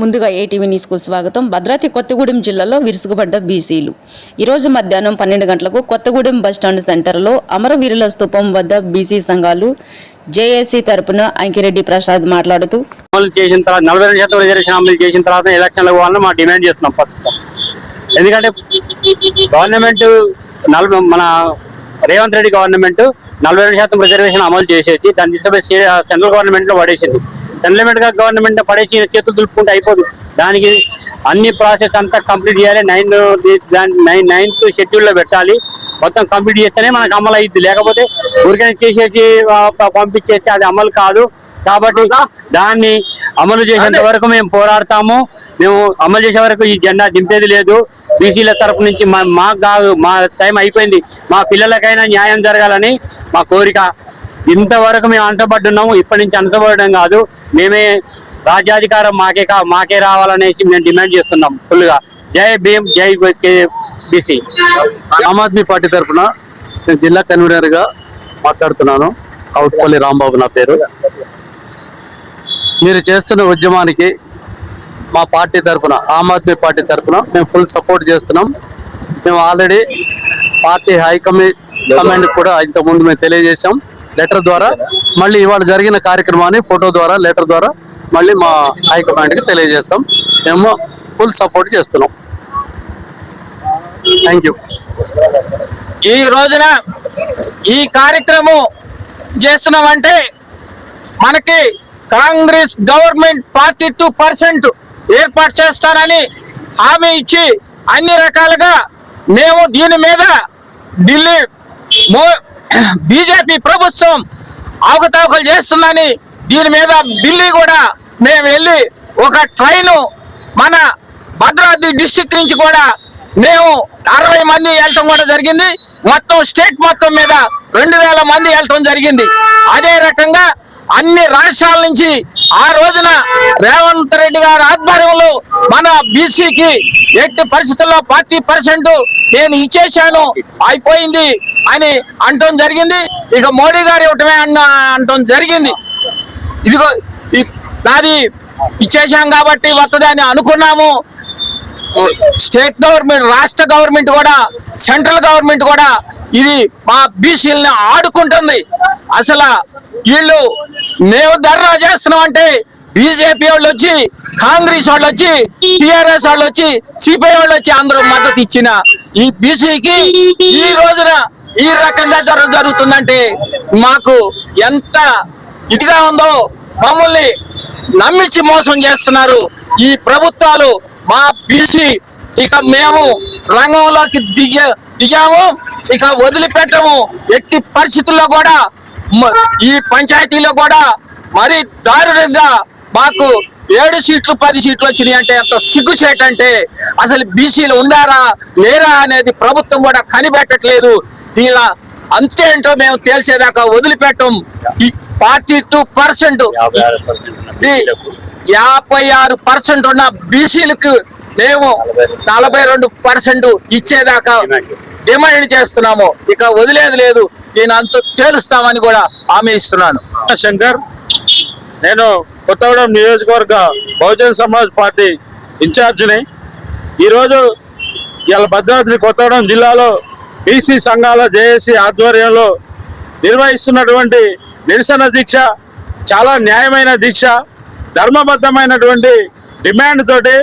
ముందుగా ఏటీవీ న్యూస్కు స్వాగతం. భద్రాద్రి కొత్తగూడెం జిల్లాలో విరుసుకుపడ్డ బీసీలు. ఈరోజు మధ్యాహ్నం పన్నెండు గంటలకు కొత్తగూడెం బస్టాండ్ సెంటర్లో అమరవీరుల స్తూపం వద్ద బీసీ సంఘాలు జేఏసీ తరపున అంకిరెడ్డి ప్రసాద్ మాట్లాడుతూ అమలు చేసిన తర్వాత నలభై రెండు శాతం రిజర్వేషన్ అమలు చేసిన తర్వాత ఎలక్షన్లకు పోవాలని మా డిమాండ్ చేస్తున్నాం ప్రస్తుతం ఎందుకంటే గవర్నమెంట్ నలభై మన రేవంత్ రెడ్డి గవర్నమెంట్ నలభై రెండు శాతం రిజర్వేషన్ అమలు చేసేసి దాన్ని తీసుకుపోయి సెంట్రల్ గవర్నమెంట్లో పడేసింది. పడేసింది సెంట్రల్ గవర్నమెంట్ పడేసి చేతులు దులుపుకుంటే అయిపోదు. దానికి అన్ని ప్రాసెస్ అంతా కంప్లీట్ చేయాలి. నైన్ నైన్ నైన్త్ షెడ్యూల్లో పెట్టాలి. మొత్తం కంప్లీట్ చేస్తేనే మనకు అమలు అయ్యిద్ది లేకపోతే ఊరికైనా చేసేసి పంపించేస్తే అది అమలు కాదు. కాబట్టి దాన్ని అమలు చేసేంత వరకు మేము పోరాడతాము. మేము అమలు చేసే వరకు ఈ జెండా దింపేది లేదు. బీసీల తరపు నుంచి మా మాకు కాదు మా టైం అయిపోయింది. మా పిల్లలకైనా న్యాయం జరగాలని మా కోరిక. ఇంతవరకు మేము అంతపడ్డున్నాము ఇప్పటి నుంచి అంతపడడం కాదు. మేమే రాజ్యాధికారం మాకే కా మాకే రావాలనేసి మేము డిమాండ్ చేస్తున్నాం ఫుల్గా జై భీమ్ జై బీసీ ఆమ్ ఆద్మీ పార్టీ తరఫున నేను జిల్లా కన్వీనర్గా మాట్లాడుతున్నాను. అవుట్పల్లి రాంబాబు నా పేరు. మీరు చేస్తున్న ఉద్యమానికి మా పార్టీ తరఫున ఆమ్ ఆద్మీ పార్టీ తరఫున మేము ఫుల్ సపోర్ట్ చేస్తున్నాం. మేము ఆల్రెడీ పార్టీ హైకమాండ్ కూడా ఇంతకుముందు మేము తెలియజేశాం. లెటర్ ద్వారా మళ్ళీ ఇవాళ జరిగిన కార్యక్రమాన్ని ఫోటో ద్వారా లెటర్ ద్వారా మళ్ళీ మా హైకమాండ్కి తెలియజేస్తాం. మేము ఫుల్ సపోర్ట్ చేస్తున్నాం. Thank you. ఈ రోజున ఈ కార్యక్రమం చేస్తున్నామంటే మనకి Congress government forty two percent ఏర్పాటు చేస్తానని హామీ ఇచ్చి అన్ని రకాలుగా మేము దీని మీద ఢిల్లీ బీజేపీ ప్రభుత్వం అవకతవకలు చేస్తుందని దీని మీద ఢిల్లీ కూడా మేము వెళ్ళి ఒక ట్రైను మన భద్రాద్రి డిస్టిక్ నుంచి కూడా మేము అరవై మంది వెళ్ళటం కూడా జరిగింది. మొత్తం స్టేట్ మొత్తం మీద రెండు వేల మంది వెళ్ళటం జరిగింది. అదే రకంగా అన్ని రాష్ట్రాల నుంచి ఆ రోజున రేవంత్ రెడ్డి గారి ఆధ్వర్యంలో మన బీసీకి ఎట్టి పరిస్థితుల్లో పార్టీ పర్సెంట్ నేను ఇచ్చేశాను. అయిపోయింది. అని అంటం జరిగింది. ఇక మోడీ గారు ఇవ్వటమే అన్న అంటం జరిగింది. ఇదిగో నాది ఇచ్చేసాం కాబట్టి వస్తుందని అనుకున్నాము. స్టేట్ గవర్నమెంట్ రాష్ట్ర గవర్నమెంట్ కూడా సెంట్రల్ గవర్నమెంట్ కూడా ఇది మా బీసీలని ఆడుకుంటుంది. అసలు వీళ్ళు మేము ధర్నా చేస్తున్నాం అంటే బీజేపీ వాళ్ళు వచ్చి కాంగ్రెస్ వాళ్ళు వచ్చి టిఆర్ఎస్ వాళ్ళు వచ్చి సిపిఐ వాళ్ళు వచ్చి అందరూ మద్దతు ఇచ్చిన ఈ బీసీకి ఈ రోజున ఈ రకంగా జరు జరుగుతుందంటే మాకు ఎంత ఇదిగా ఉందో మమ్మల్ని నమ్మించి మోసం చేస్తున్నారు. ఈ ప్రభుత్వాలు మా బీసీ ఇక మేము రంగంలోకి దిగ దిగాము ఇక వదిలిపెట్టము. ఎట్టి పరిస్థితుల్లో కూడా ఈ పంచాయతీలో కూడా మరి దారుణంగా మాకు ఏడు సీట్లు పది సీట్లు వచ్చినాయి అంటే ఎంత సిగ్గుచేట అంటే అసలు బీసీలు ఉన్నారా లేరా అనేది ప్రభుత్వం కూడా కనిపెట్టట్లేదు. ఇలా అంతేంటో మేము తేల్చేదాకా వదిలిపెట్టం. Forty two percent. యాభై ఆరు పర్సెంట్ ఉన్న బీసీలకు. మేము నలభై రెండు పర్సెంట్ ఇచ్చేదాకా డిమాండ్. చేస్తున్నాము. ఇక వదిలేదు లేదు. దీని అంత తేలుస్తామని కూడా హామీ ఇస్తున్నాను. శంకర్ నేను కొత్తగూడెం నియోజకవర్గ బహుజన్ సమాజ్ పార్టీ ఇన్ఛార్జిని. ఈరోజు ఇవాళ భద్రాద్రి కొత్తగూడెం జిల్లాలో బీసీ సంఘాల జేఏసీ ఆధ్వర్యంలో నిర్వహిస్తున్నటువంటి నిరసన దీక్ష చాలా న్యాయమైన దీక్ష ధర్మబద్ధమైనటువంటి డిమాండ్ తోటి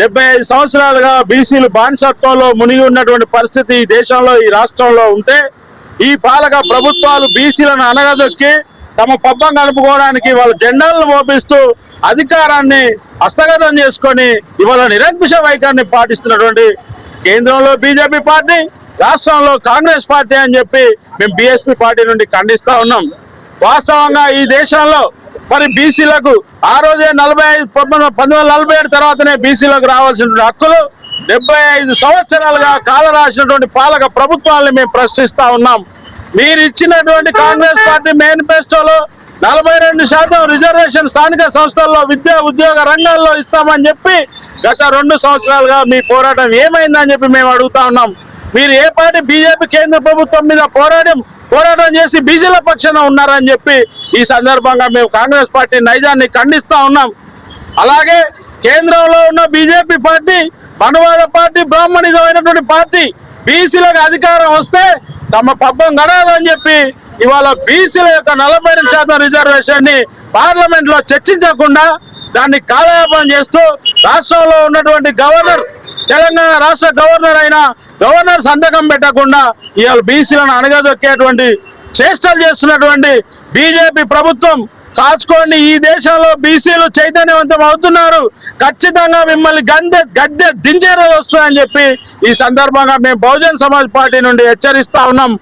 డెబ్బై ఐదు సంవత్సరాలుగా బీసీలు బానిసత్వంలో మునిగి ఉన్నటువంటి పరిస్థితి ఈ దేశంలో ఈ రాష్ట్రంలో ఉంటే ఈ పాలక ప్రభుత్వాలు బీసీలను అనగదొక్కి తమ పబ్బం గడుపుకోవడానికి వాళ్ళ జెండాలను మోపిస్తూ అధికారాన్ని హస్తగతం చేసుకొని ఇవాళ నిరంకుశ వైఖరిని పాటిస్తున్నటువంటి కేంద్రంలో బీజేపీ పార్టీ రాష్ట్రంలో కాంగ్రెస్ పార్టీ అని చెప్పి మేము బీఎస్పీ పార్టీ నుండి ఖండిస్తూ ఉన్నాం. వాస్తవంగా ఈ దేశంలో మరి బీసీలకు ఆ రోజే నలభై ఐదు పంతొమ్మిది వందల నలభై ఏడు తర్వాతనే బీసీలకు రావాల్సినటువంటి హక్కులు డెబ్బై ఐదు సంవత్సరాలుగా కాలరాసినటువంటి పాలక ప్రభుత్వాలను మేము ప్రశ్నిస్తూ ఉన్నాం. మీరు ఇచ్చినటువంటి కాంగ్రెస్ పార్టీ మేనిఫెస్టోలో నలభై రెండు శాతం రిజర్వేషన్ స్థానిక సంస్థల్లో విద్యా ఉద్యోగ రంగాల్లో ఇస్తామని చెప్పి గత రెండు సంవత్సరాలుగా మీ పోరాటం ఏమైందని చెప్పి మేము అడుగుతా ఉన్నాం. మీరు ఏ పార్టీ బీజేపీ కేంద్ర ప్రభుత్వం మీద పోరాటం పోరాటం చేసి బీసీల పక్షాన ఉన్నారని చెప్పి ఈ సందర్భంగా మేము కాంగ్రెస్ పార్టీ నైజాన్ని ఖండిస్తా ఉన్నాం. అలాగే కేంద్రంలో ఉన్న బీజేపీ పార్టీ మనువాద పార్టీ బ్రాహ్మణిజమైనటువంటి పార్టీ బీసీలకు అధికారం వస్తే తమ పబ్బం గడదని చెప్పి ఇవాళ బీసీల యొక్క నలభై రెండు శాతం రిజర్వేషన్ని పార్లమెంట్లో చర్చించకుండా దాన్ని కాలయాపన చేస్తూ రాష్ట్రంలో ఉన్నటువంటి గవర్నర్ తెలంగాణ రాష్ట్ర గవర్నర్ అయిన గవర్నర్ సంతకం పెట్టకుండా ఇవాళ బీసీలను అణగదొక్కేటువంటి చేష్టలు చేస్తున్నటువంటి బీజేపీ ప్రభుత్వం కాచుకోండి. ఈ దేశంలో బీసీలు చైతన్యవంతం అవుతున్నారు. ఖచ్చితంగా మిమ్మల్ని గందె గద్దె దించే రోజు వస్తుందని చెప్పి ఈ సందర్భంగా మేము బహుజన్ సమాజ్ పార్టీ నుండి హెచ్చరిస్తా ఉన్నాం.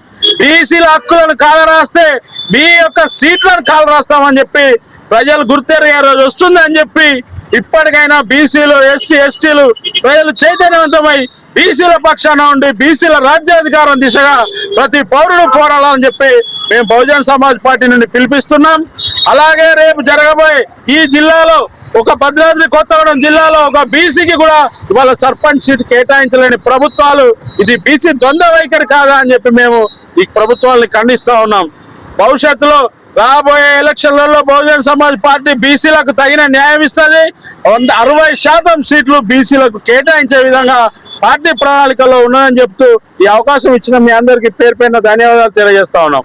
బీసీల హక్కులను కాలరాస్తే మీ యొక్క సీట్లను కాలరాస్తామని చెప్పి ప్రజలు గుర్తెరిగే రోజు వస్తుందని చెప్పి ఇప్పటికైనా బీసీలు ఎస్సీ ఎస్టీలు ప్రజలు చైతన్యవంతమై బీసీల పక్షాన ఉండి బీసీల రాజ్యాధికారం దిశగా ప్రతి పౌరుడు పోరాడాలని చెప్పి మేము బహుజన్ సమాజ్ పార్టీ నుండి పిలిపిస్తున్నాం. అలాగే రేపు జరగబోయే ఈ జిల్లాలో ఒక భద్రాద్రి కొత్తగూడెం జిల్లాలో ఒక బీసీకి కూడా ఇవాళ సర్పంచ్ సీట్ కేటాయించలేని ప్రభుత్వాలు ఇది బీసీ ద్వంద్వ వైఖరి కాదా అని చెప్పి మేము ఈ ప్రభుత్వాలని ఖండిస్తూ ఉన్నాం. భవిష్యత్తులో రాబోయే ఎలక్షన్లలో బహుజన్ సమాజ్ పార్టీ బీసీలకు తగిన న్యాయం ఇస్తుంది. వంద అరవై శాతం సీట్లు బీసీలకు కేటాయించే విధంగా పార్టీ ప్రణాళికలో ఉన్నదని చెప్తూ ఈ అవకాశం ఇచ్చిన మీ అందరికీ పేరు పైన ధన్యవాదాలు తెలియజేస్తా ఉన్నాం.